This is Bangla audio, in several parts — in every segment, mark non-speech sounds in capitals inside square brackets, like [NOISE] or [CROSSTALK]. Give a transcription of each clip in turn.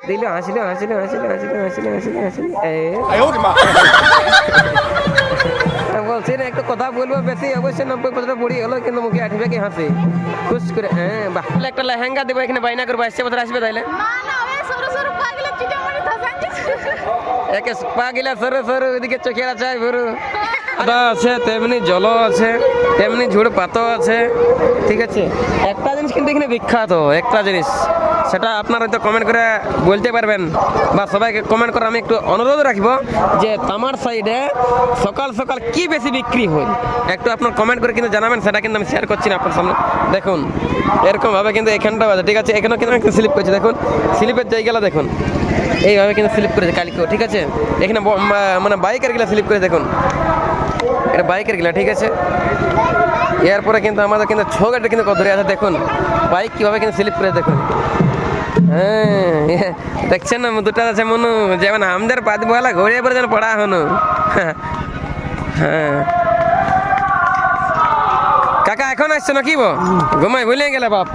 দিল হাসিল হাসিল হাসিল হাসিল হাসিল হাসিল হাসিল বলছি না একটু কথা বলব বেশি অবশ্যই নব্বই বছর বুড়ি হলো কিন্তু মুখে আঠবে কি হাসি খুশ করে হ্যাঁ বাহ একটা লেহেঙ্গা দেবো এখানে বাইনা করব আসছে বছর আসবে তাইলে সরু সরু থাসাঞ্জি একে পা গিলা সরু সরু ওইদিকে চোখে আছে আদা আছে তেমনি জল আছে তেমনি ঝুড় পাতো আছে। ঠিক আছে? একটা জিনিস কিন্তু এখানে বিখ্যাত, একটা জিনিস। সেটা আপনারা হয়তো কমেন্ট করে বলতে পারবেন বা সবাইকে কমেন্ট করে আমি একটু অনুরোধ রাখব যে তামার সাইডে সকাল সকাল কি বেশি বিক্রি হয়? একটু আপনার কমেন্ট করে কিন্তু জানাবেন, সেটা কিন্তু আমি শেয়ার করছি না আপনার সামনে। দেখুন, এরকমভাবে কিন্তু এখানটাও আছে ঠিক আছে? এখানেও কিন্তু একটা স্লিপ করছে, দেখুন। স্লিপের জায়গাটা দেখুন। এইভাবে কিন্তু স্লিপ করেছে, কালকেও, ঠিক আছে? এখানে মানে বাইকের গিলা স্লিপ করে দেখুন। এটা বাইকের গিলা, ঠিক আছে? এরপরে কিন্তু আমাদের কিন্তু ছ গাড়িটা কিন্তু ধরে আছে, দেখুন। বাইক কীভাবে কিন্তু স্লিপ করে, দেখুন। হ্যাঁ দেখছেন না, দুটা আছে মনু যেমন আমাদের পাত বলা ঘুরে পরে যেন পড়া হনু। হ্যাঁ। কাকা, এখন আসছে নাকি বো ঘুমাই ভুলে গেলে বাপ।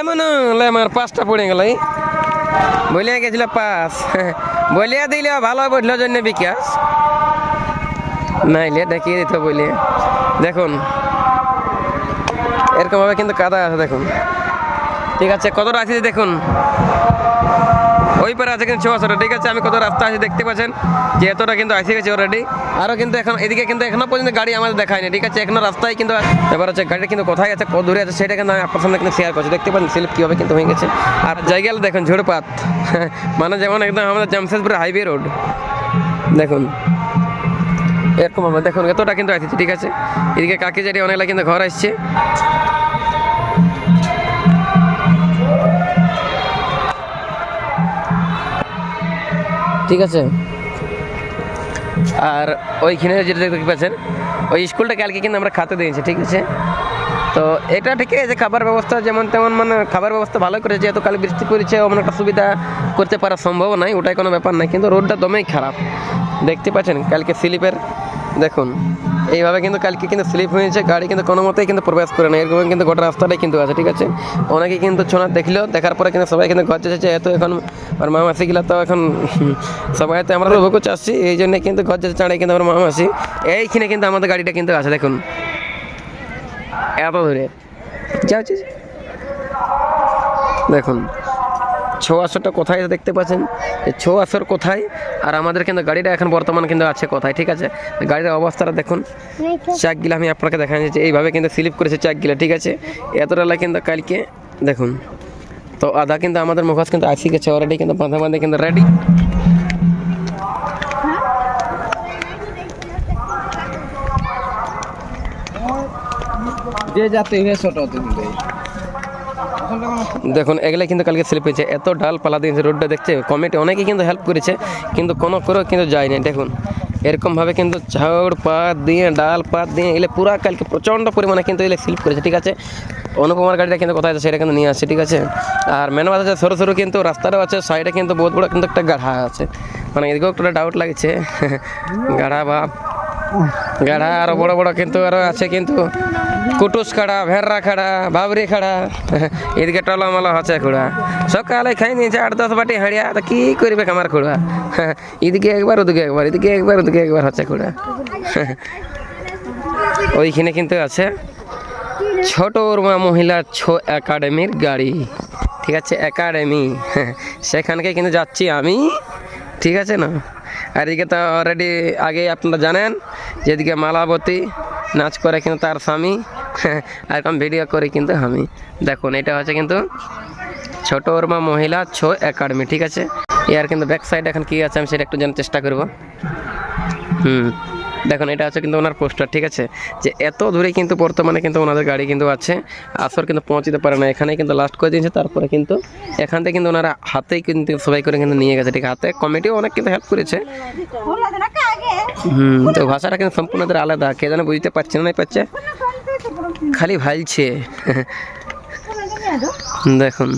এমন লে আমার পাঁচটা পড়ে গেল বলিয়া গেছিল পাস বলিয়া দিলে ভালো বুঝলো জন্য বিকাশ। নাইলে দেখিয়ে দিত বলিয়ে দেখুন। এরকম ভাবে কিন্তু কাদা আছে, দেখুন। ঠিক আছে কতটা আছে দেখুন। ওই পারে আছে কিন্তু ছশোটা, ঠিক আছে? আমি কত রাস্তা আছে দেখতে পাচ্ছেন? যে এতটা কিন্তু আসে গেছে অলরেডি আরও কিন্তু এখন, এদিকে কিন্তু এখনও পর্যন্ত গাড়ি আমাদের দেখায়নি, ঠিক আছে? এখনও রাস্তায় কিন্তু। এবার হচ্ছে গাড়িটা কিন্তু কোথায় আছে, কত দূরে আছে, সেটা কিন্তু আমি আপনার সামনে কিন্তু শেয়ার করছি। দেখতে পাচ্ছেন স্লিপ কীভাবে কিন্তু হয়ে গেছে। আর জায়গাটা দেখুন, ঝোড়পাত। [LAUGHS] মানে যেমন একদম আমাদের জামশেদপুর হাইওয়ে রোড দেখুন। এরকম হবে দেখুন, এতটা কিন্তু আসছে ঠিক আছে? এদিকে কাকি জারি অনেকগুলা কিন্তু ঘর আসছে। ঠিক আছে? আর ওইখানে যেটা দেখতে পাচ্ছেন, ওই স্কুলটা কালকে কিন্তু আমরা খাতে দিয়েছি, ঠিক আছে? তো এটা ঠিক আছে খাবার ব্যবস্থা যেমন তেমন মানে খাবার ব্যবস্থা ভালো করেছে যেহেতু কাল বৃষ্টি পড়েছে অমন একটা সুবিধা করতে পারা সম্ভব নাই, ওটাই কোনো ব্যাপার নাই, কিন্তু রোডটা দমেই খারাপ। দেখতে পাচ্ছেন, কালকে স্লিপের দেখুন, এইভাবে কিন্তু কালকে কিন্তু স্লিপ হয়েছে, গাড়ি কিন্তু কোনো মতেই কিন্তু প্রবেশ করে না এরকম কিন্তু গোটা রাস্তাটাই কিন্তু আছে, ঠিক আছে? অনেকে কিন্তু ছোনা দেখল, দেখার পরে কিন্তু সবাই কিন্তু ঘর যাচ্ছে এত এখন আর মা মাসি গিলা তো এখন, সবাই তো আমরা ভোগ চাচ্ছি, এই জন্য কিন্তু ঘর যাচ্ছে চাঁড়ে কিন্তু আমার মা মাসি এইখানে কিন্তু আমাদের গাড়িটা কিন্তু আছে, দেখুন। এত ধরে যাও। দেখুন ছ আসরটা কোথায় দেখতে পাচ্ছেন? এই ছ আসর কোথায় আর আমাদের কিন্তু গাড়িটা এখন বর্তমান কিন্তু আছে কোথায়, ঠিক আছে? গাড়ির অবস্থাটা দেখুন। চাকগুলো আমি আপনাকে দেখা যাচ্ছে এইভাবে কিন্তু স্লিপ করেছে চাকগুলো, ঠিক আছে? এতটা কিন্তু কালকে, দেখুন। তো আধা কিন্তু আমাদের মুখোশ কিন্তু আসি গেছে অলরেডি কিন্তু বাঁধা বাঁধে কিন্তু রেডি যে যাতে ছোট তুমি দেখুন এগুলা কিন্তু কালকে স্লিপ হয়েছে। এত ডাল পালা দিয়েছে রোডটা দেখছে। কমিটি অনেকে কিন্তু হেল্প করেছে, কিন্তু কোনো করেও কিন্তু যায়নি। দেখুন, এরকমভাবে কিন্তু ঝাউড় পাত দিয়ে, ডাল পাত দিয়ে, এগুলো পুরা কালকে প্রচণ্ড পরিমাণে কিন্তু এগুলো স্লিপ করেছে, ঠিক আছে? অনুপমার গাড়িটা কিন্তু কোথায় আছে সেটা কিন্তু নিয়ে আসছে, ঠিক আছে? আর মেন কথা আছে, সরু সরু কিন্তু, রাস্তাটাও আছে সাইডে কিন্তু বহুত বড় কিন্তু একটা গাঢ়া আছে। মানে এদিকেও একটা ডাউট লাগছে। [LAUGHS] গাঢ়া বাপ। গাঢ়া আরও বড় বড় কিন্তু আরও আছে কিন্তু। কুটুস খাড়া, ভেড়া খাড়া, বাবরি খাড়া। এদিকে টলামালা হচ্ছে খুড়া। সকালে খাই নিয়েছে আট দশ বাটি হাঁড়িয়া, তো কি করবে আমার খুড়া? এদিকে একবার, ওদিকে একবার, এদিকে একবার, ওদিকে একবার হচ্ছে খুড়া। ওইখানে কিন্তু আছে ছোট উর্মা মহিলা ছো একাডেমির গাড়ি। ঠিক আছে, একাডেমি। সেখানকে কিন্তু যাচ্ছি আমি। ঠিক আছে না? আর এদিকে তো অলরেডি আগে আপনারা জানেন, যেদিকে মালাবতী নাচ করে কিন্তু তার স্বামী। [LAUGHS] আর এখন ভিডিও করে কিন্তু আমি। দেখুন এটা হচ্ছে কিন্তু ছোট উর্মা মহিলা ছো একাডেমি ঠিক আছে? এর কিন্তু ব্যাক সাইড এখন কী আছে আমি সেটা একটু জানার চেষ্টা করব। হুম দেখুন এটা হচ্ছে কিন্তু ওনার পোস্টার ঠিক আছে? যে এত দূরে কিন্তু বর্তমানে কিন্তু ওনাদের গাড়ি কিন্তু আছে আসর কিন্তু পৌঁছতে পারে না। এখানে কিন্তু লাস্ট করে দিয়েছে তারপরে কিন্তু এখান থেকে কিন্তু ওনারা হাতেই কিন্তু সবাই করে কিন্তু নিয়ে গেছে ঠিক হাতে কমিটিও অনেক কিন্তু হেল্প করেছে। হুম তো ভাষাটা কিন্তু সম্পূর্ণদের আলাদা কে যেন বুঝতে পারছে না পাচ্ছে খালি ভালছে। দেখুন।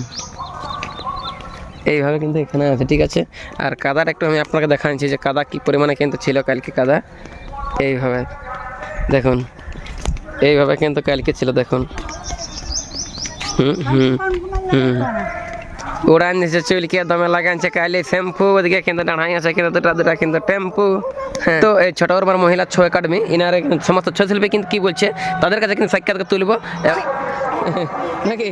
এইভাবে কিন্তু এখানে আছে, ঠিক আছে? আর কাদার একটু আমি আপনাকে দেখাচ্ছি যে কাদা কি পরিমাণে কিন্তু ছিল কালকে কাদা। এইভাবে, দেখুন। এইভাবে কিন্তু কালকে ছিল, দেখুন। হুম হুম হুম। উড়ান দিছে চুলকে দমে লাগাইছে কালি শ্যাম্পু ওদিকে কিন্তু ডাঢ়াই আছে কিন্তু দুটা দুটা কিন্তু টেম্পু। তো এই ছোট বড় মহিলা ছ একাডেমি ইনারে সমস্ত ছ শিল্পী কিন্তু কি বলছে তাদের কাছে কিন্তু সাক্ষাৎ তুলব। নাকি?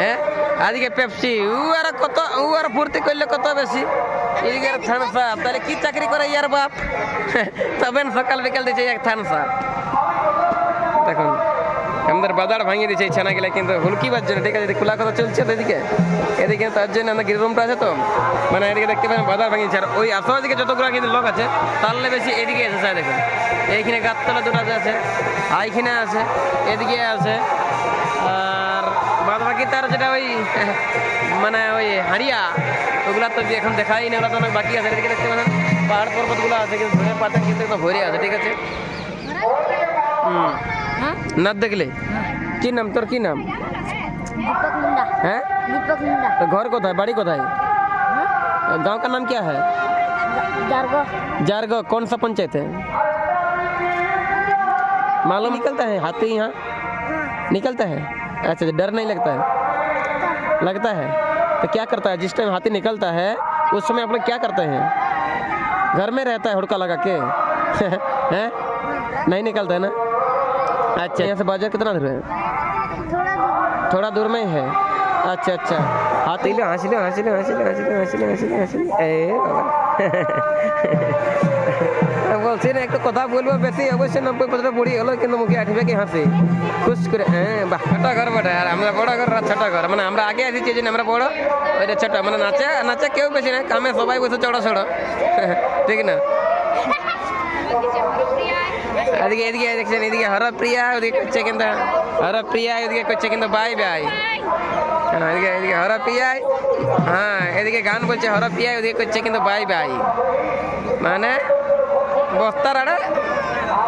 হ্যাঁ আজকে পেপসি উ আর কত উ আর ফুর্তি করলে কত বেশি? এদিকে থানস আপ তাহলে কি চাকরি করে ইয়ার বাপ? [LAUGHS] তবে না সকাল বিকাল দিচ্ছে এক থানস দেখুন। আমাদের বাজার ভাঙিয়ে দিচ্ছে এই গেলে কিন্তু হুলকি বাজছে না, ঠিক আছে? খোলা কথা চলছে তো এদিকে? এদিকে তার জন্য আমাদের গৃহরুমটা আছে তো। মানে এদিকে দেখতে পাবেন বাজার ভাঙিয়েছে। আর ওই আশেপাশে যতগুলো কিন্তু লোক আছে তাহলে বেশি এদিকে এসেছে দেখুন। এইখানে গাছতলা দুটো আছে আর এইখানে আছে, এদিকে আছে। আর বাদ বাকি তার যেটা ওই মানে ওই হাড়িয়া, ওগুলা তো এখন দেখাই না ওগুলা তো অনেক বাকি আছে, এদিকে দেখতে পাবেন পাহাড় পর্বতগুলো আছে, কিন্তু পাতা কিন্তু ভরে আছে, ঠিক আছে? हम्म। नद देख ले की नाम? तोर की नाम? दीपक मुंडा। হ্যাঁ दीपक मुंडा। তো ঘর কোথায় বাড়ি কোথায় गाँव का नाम क्या है? जारगो। जारगो कौन सा पंचायत है? मालूम? निकलता है? हाथी यहाँ? हाँ। निकलता है? अच्छा, अच्छा डर नहीं लगता है? लगता है? तो क्या करता है? जिस टाइम हाथी निकलता है उस समय आप लोग क्या करते हैं? घर में रहता है हुड़का लगा के? [LAUGHS] हैं? नहीं निकलता है ना? अच्छा यहाँ से बाजार कितना दूर है थोड़ा दूर थोड़ा दूर में ही है अच्छा अच्छा हाथी लो हंस लो हंस लो हंस लो हंस लो हंस लो हंस लो हंस लो ए বাবা বলছি না একটু কথা বলবো বেশি অবশ্যই নব্বই বছর বুড়ি হলো কিন্তু মুখে আঠিবে কি হাসি খুশ করে হ্যাঁ বাহ ছোট ঘর বটে আর আমরা বড় ঘর আর ছোট ঘর মানে আমরা আগে আসি যে আমরা বড় ওইটা ছোট মানে নাচে নাচে কেউ বেশি না কামে সবাই বসে চড়ো চড়ো ঠিক না এদিকে এদিকে দেখছেন এদিকে। হরপ্রিয়া ওদিকে করছে কিন্তু হরপ্রিয়া এদিকে করছে কিন্তু বাই বাই। হ্যাঁ এদিকে এদিকে হরপ্রিয়া হ্যাঁ এদিকে গান বলছে হরপ্রিয়া ওদিকে করছে কিন্তু বাই বাই। মানে বস্তার আড়ে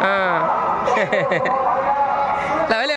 হ্যাঁ। [LAUGHS] তাহলে